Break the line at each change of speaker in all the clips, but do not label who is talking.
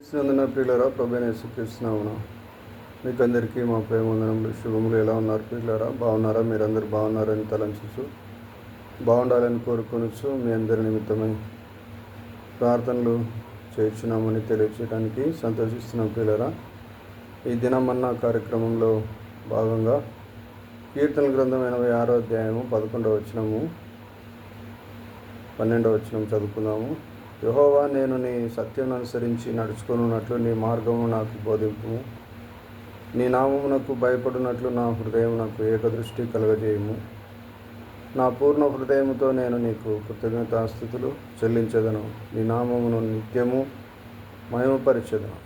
నందున ప్రియులరా ప్రభు యేసుక్రీస్తునామన మీకు అందరికీ మా ప్రేమ వందనములు శుభములు. ఎలా ఉన్నారు ప్రియులరా? బాగున్నారా? మీరందరూ బాగున్నారని తలంచు బాగుండాలని కోరుకొనొచ్చు మీ అందరి నిమిత్తమై ప్రార్థనలు చేర్చున్నామని తెలియచేయడానికి సంతోషిస్తున్నాం ప్రియులరా. ఈ దినమన్న కార్యక్రమంలో భాగంగా కీర్తన గ్రంథం ఎనభై ఆరో అధ్యాయము పదకొండవ వచనము పన్నెండవ వచనం చదువుకుందాము. యహోవా నేను నీ సత్యం అనుసరించి నడుచుకున్నట్లు నీ మార్గము నాకు బోధింపు నీ నామమునకు భయపడినట్లు నా హృదయం నాకు ఏకదృష్టి కలగజేయము. నా పూర్ణ హృదయముతో నేను నీకు కృతజ్ఞతాస్థుతులు చెల్లించదను. నీ నామమును నిత్యము మహిమపరిచెదను.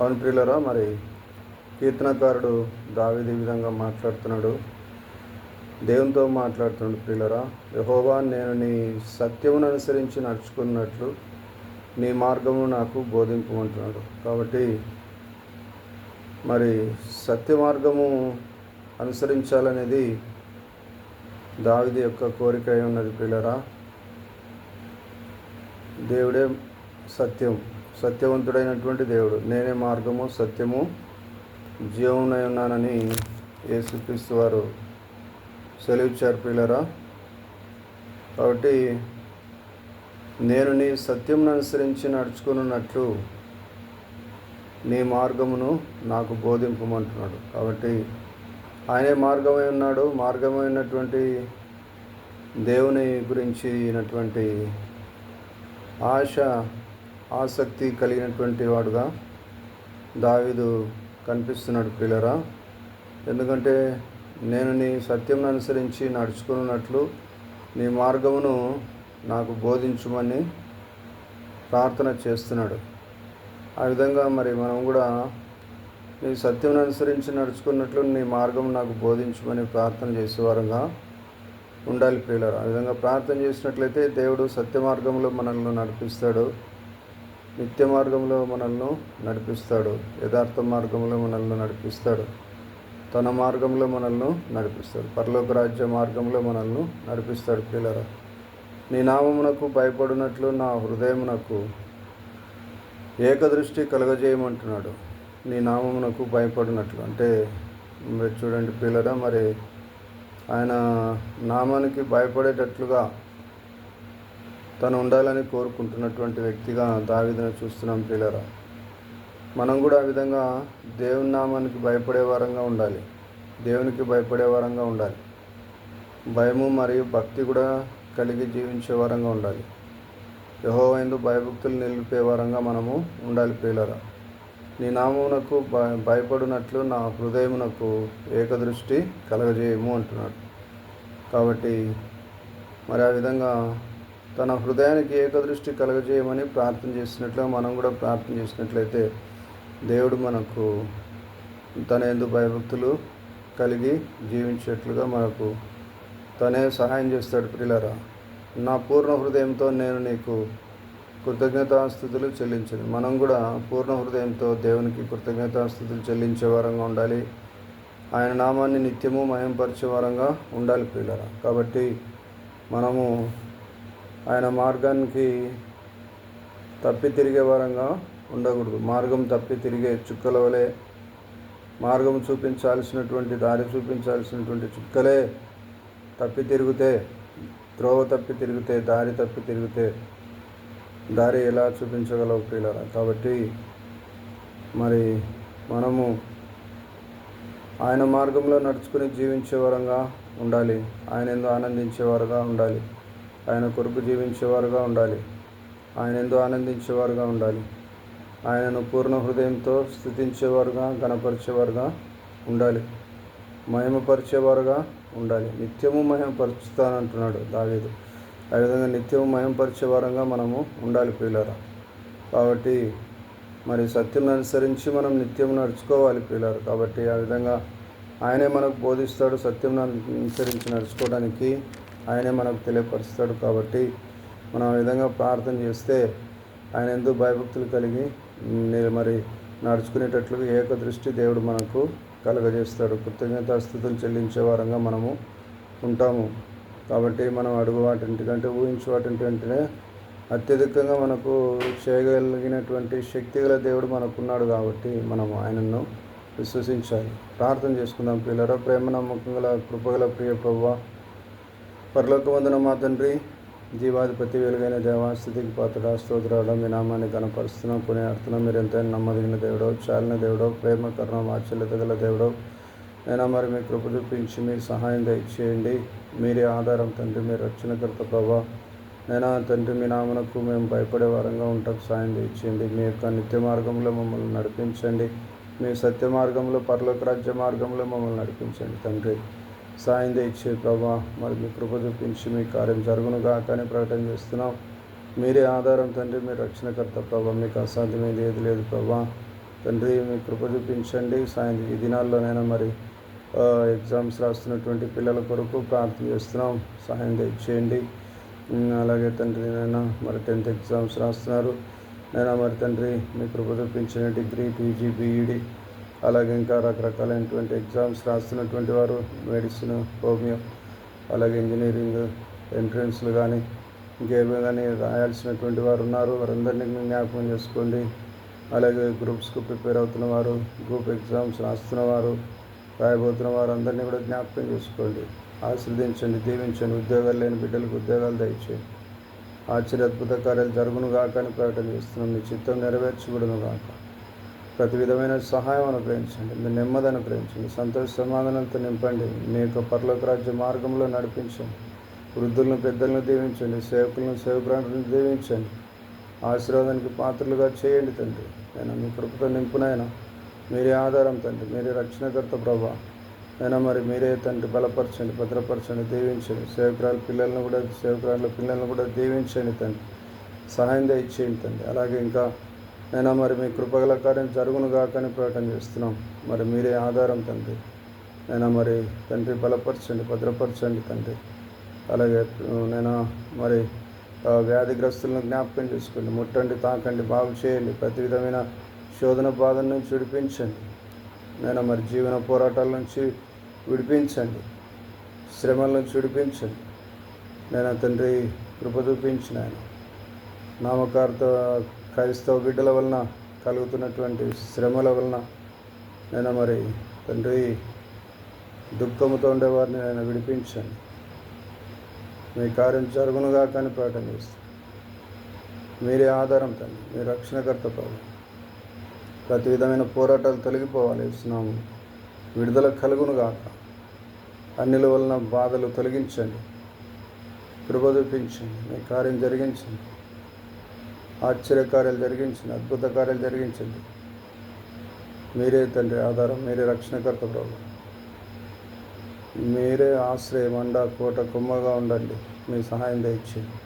అవును ప్రియులరా మరి కీర్తనకారుడు దావిది విధంగా మాట్లాడుతున్నాడు. దేవునితో మాట్లాడుతున్నాడు ప్రియులరా. యహోవా నేను నీ సత్యమును అనుసరించి నడుచుకున్నట్లు నీ మార్గము నాకు బోధింపమంటున్నాడు. కాబట్టి మరి సత్య మార్గము అనుసరించాలనేది దావిది యొక్క కోరిక అయి ఉన్నది ప్రియులరా. దేవుడే సత్యం సత్యవంతుడైనటువంటి దేవుడు. నేనే మార్గము సత్యము జీవమునై ఉన్నానని యేసుక్రీస్తు వారు సెలవిచ్చారు పిల్లరా కాబట్టి నేను నీ సత్యమును అనుసరించి నడుచుకున్నట్లు నీ మార్గమును నాకు బోధింపమంటున్నాడు. కాబట్టి ఆయనే మార్గమై ఉన్నాడు. మార్గమైనటువంటి దేవుని గురించి అయినటువంటి ఆశ ఆసక్తి కలిగినటువంటి వాడుగా దావిదు కనిపిస్తున్నాడు పిల్లరా ఎందుకంటే నేను నీ సత్యం అనుసరించి నడుచుకున్నట్లు నీ మార్గమును నాకు బోధించుమని ప్రార్థన చేస్తున్నాడు. ఆ విధంగా మరి మనం కూడా నీ సత్యం అనుసరించి నడుచుకున్నట్లు నీ మార్గం నాకు బోధించమని ప్రార్థన చేసేవారంగా ఉండాలి ప్రియులరు. ఆ విధంగా ప్రార్థన చేసినట్లయితే దేవుడు సత్య మార్గంలో మనల్ని నడిపిస్తాడు. నిత్య మార్గంలో మనల్ని నడిపిస్తాడు. యథార్థ మార్గంలో మనల్ని నడిపిస్తాడు. తన మార్గంలో మనల్ని నడిపిస్తాడు. పరలోక రాజ్య మార్గంలో మనల్ని నడిపిస్తాడు పిల్లరా. నీ నామమునకు భయపడినట్లు నా హృదయమునకు ఏకదృష్టి కలగజేయమంటున్నాడు. నీ నామమునకు భయపడినట్లు. అంటే మీరు చూడండి పిల్లరా మరి ఆయన నామానికి భయపడేటట్లుగా తను ఉండాలని కోరుకుంటున్నటువంటి వ్యక్తిగా దావిదను చూస్తున్నాం పిల్లరా. మనం కూడా ఆ విధంగా దేవుని నామానికి భయపడే వారంగా ఉండాలి. దేవునికి భయపడే వారంగా ఉండాలి. భయము మరియు భక్తి కూడా కలిగి జీవించే వారంగా ఉండాలి. యహో ఎందు భయభక్తులు నిలిపే వారంగా మనము ఉండాలి ప్రియులరా. నీ నామమునకు భయ భయపడినట్లు నా హృదయమునకు ఏకదృష్టి కలగజేయము అంటున్నాడు. కాబట్టి మరి ఆ విధంగా తన హృదయానికి ఏకదృష్టి కలగజేయమని ప్రార్థన చేసినట్లు మనం కూడా ప్రార్థన చేసినట్లయితే దేవుడు మనకు తన ఎందు భయభక్తులు కలిగి జీవించేట్లుగా మనకు తనే సహాయం చేస్తాడు ప్రిలరా నా పూర్ణ హృదయంతో నేను నీకు కృతజ్ఞతాస్థుతులు చెల్లించను. మనం కూడా పూర్ణ హృదయంతో దేవునికి కృతజ్ఞతాస్థుతులు చెల్లించే వారంగా ఉండాలి. ఆయన నామాన్ని నిత్యము మయంపరిచే వారంగా ఉండాలి ప్రియులరా. కాబట్టి మనము ఆయన మార్గానికి తప్పి తిరిగే వారంగా ఉండకూడదు. మార్గం తప్పి తిరిగే చుక్కల వలె మార్గం చూపించాల్సినటువంటి దారి చూపించాల్సినటువంటి చుక్కలే తప్పి తిరిగితే త్రోవ తప్పి తిరిగితే దారి తప్పి తిరిగితే దారి ఎలా చూపించగలవు పిల్లరా కాబట్టి మరి మనము ఆయన మార్గంలో నడుచుకుని జీవించే వరంగా ఉండాలి. ఆయన ఎందు ఆనందించేవారుగా ఉండాలి. ఆయన కొరకు జీవించేవారుగా ఉండాలి. ఆయన ఎందు ఆనందించేవారుగా ఉండాలి. ఆయనను పూర్ణ హృదయంతో స్థుతించేవారుగా గణపరిచేవారుగా ఉండాలి. మహిమపరిచేవారుగా ఉండాలి. నిత్యము మహిమపరుచుతానంటున్నాడు దావేదు. ఆ విధంగా నిత్యము మహిమపరిచే వారంగా మనము ఉండాలి పిల్లరా కాబట్టి మరి సత్యం అనుసరించి మనం నిత్యం నడుచుకోవాలి పిల్లరు కాబట్టి ఆ విధంగా ఆయనే మనకు బోధిస్తాడు సత్యం అనుసరించి నడుచుకోవడానికి ఆయనే మనకు తెలియపరుస్తాడు. కాబట్టి మనం ఆ విధంగా ప్రార్థన చేస్తే ఆయన ఎందుకు భయభక్తులు కలిగి మరి నడుచుకునేటట్లు ఏకదృష్టి దేవుడు మనకు కలగజేస్తాడు. కృతజ్ఞతాస్థుతులు చెల్లించే వారంగా మనము ఉంటాము. కాబట్టి మనం అడుగు వాటింటికంటే ఊహించు వాటింటి వెంటనే అత్యధికంగా మనకు చేయగలిగినటువంటి శక్తి గల దేవుడు మనకున్నాడు కాబట్టి మనం ఆయనను విశ్వసించాలి. ప్రార్థన చేసుకుందాం పిల్లరా ప్రేమ నమ్మకం గల కృపగల ప్రియ ప్రభు పరలోక వందన మా తండ్రి జీవాధిపతి వెలుగైన దేవాస్థితికి పాత్ర స్తోత్రాలు మీ నామాన్ని కనపరుస్తున్నాం కొని అర్థం మీరు ఎంతైనా నమ్మదగిన దేవుడో చాలిన దేవుడో ప్రేమ కరుణ వాత్సల్యత గల దేవుడో. అయినా మరి మీ కృప చూపించి మీ సహాయం దయచేయండి. మీరే ఆధారం తండ్రి మీరు రక్షణకర్త ప్రభా. నైనా తండ్రి మీ నామనకు మేము భయపడే వారంగా ఉంటాకు సాయం దయచేయండి. మీ యొక్క నిత్య మార్గంలో మమ్మల్ని నడిపించండి. మీ సత్య మార్గంలో పరలోక రాజ్య మార్గంలో మమ్మల్ని నడిపించండి తండ్రి. సాయం దయచే ప్రభా మరి మీ కృప చూపించి మీ కార్యం జరుగునుగా కానీ ప్రకటన చేస్తున్నాం. మీరే ఆధారం తండ్రి మీరు రక్షణకర్త ప్రభా మీకు అసాధ్యమైంది ఏది లేదు ప్రభా. తండ్రి మీ కృప చూపించండి. సాయం ఈ దినాల్లోనైనా మరి ఎగ్జామ్స్ రాస్తున్నటువంటి పిల్లల కొరకు ప్రార్థన చేస్తున్నాం. సాయం దయచేయండి అలాగే తండ్రి నైనా మరి టెన్త్ ఎగ్జామ్స్ రాస్తున్నారు. నైనా మరి తండ్రి మీ కృప చూపించిన డిగ్రీ పీజీ బీఈడి అలాగే ఇంకా రకరకాలైనటువంటి ఎగ్జామ్స్ రాస్తున్నటువంటి వారు మెడిసిన్ హోమియో అలాగే ఇంజనీరింగ్ ఎంట్రన్స్లు కానీ ఇంకేమీ కానీ రాయాల్సినటువంటి వారు ఉన్నారు. వారందరినీ జ్ఞాపకం చేసుకోండి. అలాగే గ్రూప్స్కు ప్రిపేర్ అవుతున్న వారు గ్రూప్ ఎగ్జామ్స్ రాస్తున్న వారు రాయబోతున్న వారు అందరినీ కూడా జ్ఞాపకం చేసుకోండి. ఆశీర్దించండి దీవించండి ఉద్యోగాలు లేని బిడ్డలకు ఉద్యోగాలు దయచేయండి. ఆశ్చర్య అద్భుత కార్యాలు జరుగును గాక అని ప్రకటన చేస్తున్నాం. మీ చిత్తం నెరవేర్చకూడదు కాక ప్రతి విధమైన సహాయం అనుగ్రహించండి మీ నెమ్మది అనుగ్రహించండి సంతోష సమాధానంతో నింపండి మీ యొక్క పరలోక రాజ్య మార్గంలో నడిపించండి వృద్ధులను పెద్దలను దీవించండి సేవకులను సేవకులను దీవించండి ఆశీర్వాదానికి పాత్రలుగా చేయండి తండ్రి. నేను మీ కృపతో నింపునైనా మీరే ఆధారం తండ్రి మీరే రక్షణకర్త ప్రభా. అయినా మరి మీరే తండ్రి బలపరచండి భద్రపరచండి దీవించండి సేవకురాలు పిల్లలను కూడా సేవకురాల పిల్లలను కూడా దీవించండి తండ్రి. సహాయం దయచేయండి తండ్రి. అలాగే ఇంకా అయినా మరి మీ కృపగల కార్యం జరుగును కాకని ప్రకటన చేస్తున్నాం. మరి మీరే ఆధారం తండ్రి. అయినా మరి తండ్రి బలపరచండి భద్రపరచండి తండ్రి. అలాగే నేను మరి వ్యాధిగ్రస్తులను జ్ఞాపకం చేసుకోండి. ముట్టండి తాకండి బాగు చేయండి. ప్రతి విధమైన శోధన బాధల నుంచి విడిపించండి. నేను మరి జీవన పోరాటాల నుంచి విడిపించండి. శ్రమల నుంచి విడిపించండి. నేను తండ్రి కృప చూపించిన ఆయన. నామకార్థ క్రైస్తవ బిడ్డల వలన కలుగుతున్నటువంటి శ్రమల వలన నేను మరి తండ్రి దుఃఖముతో ఉండేవారిని నేను విడిపించండి. మీ కార్యం జరుగునుగా కానీ ప్రకటన చేస్తాను మీరే ఆధారం తండ్రి మీ రక్షణకర్త ప్రభు. ప్రతి విధమైన పోరాటాలు తొలగిపోవాలి ఇస్తున్నాము విడుదల కలుగును గాక అన్నిల వలన బాధలు తొలగించండి. కృప చూపించండి. మీ కార్యం జరిగించండి. ఆశ్చర్య కార్యాలు జరిగించండి అద్భుత కార్యాలు జరిగించండి మీరే తండ్రి ఆధారం మీరే రక్షణకర్త ప్రభు. మీరే ఆశ్రయం అండ కోట కుమ్మగా ఉండండి. మీ సహాయం దయచేయండి.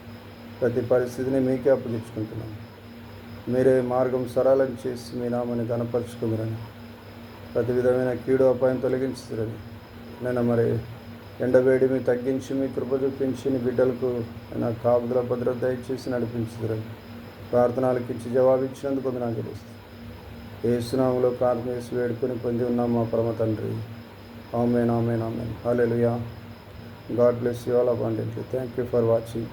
ప్రతి పరిస్థితిని మీకే అప్పగించుకుంటున్నాను మీరే మార్గం సరళం చేసి మీ నామని కనపరుచుకుందరని ప్రతి విధమైన కీడు అపాయం తొలగించురని నేను మరి ఎండవేడిమి తగ్గించి మీ కృప చూపించి నీ బిడ్డలకు నా కాపుదల భద్రత దయచేసి నడిపించుదురని. ప్రార్థనలకు ఇచ్చి జవాబిచ్చినందుకు నాకు తెలుస్తుంది ఏసునాములో ప్రార్థన చేసి వేడుకొని పొంది ఉన్నాం మా పరమ తండ్రి. Amen amen amen. Hallelujah God bless you all abundantly thank you for watching.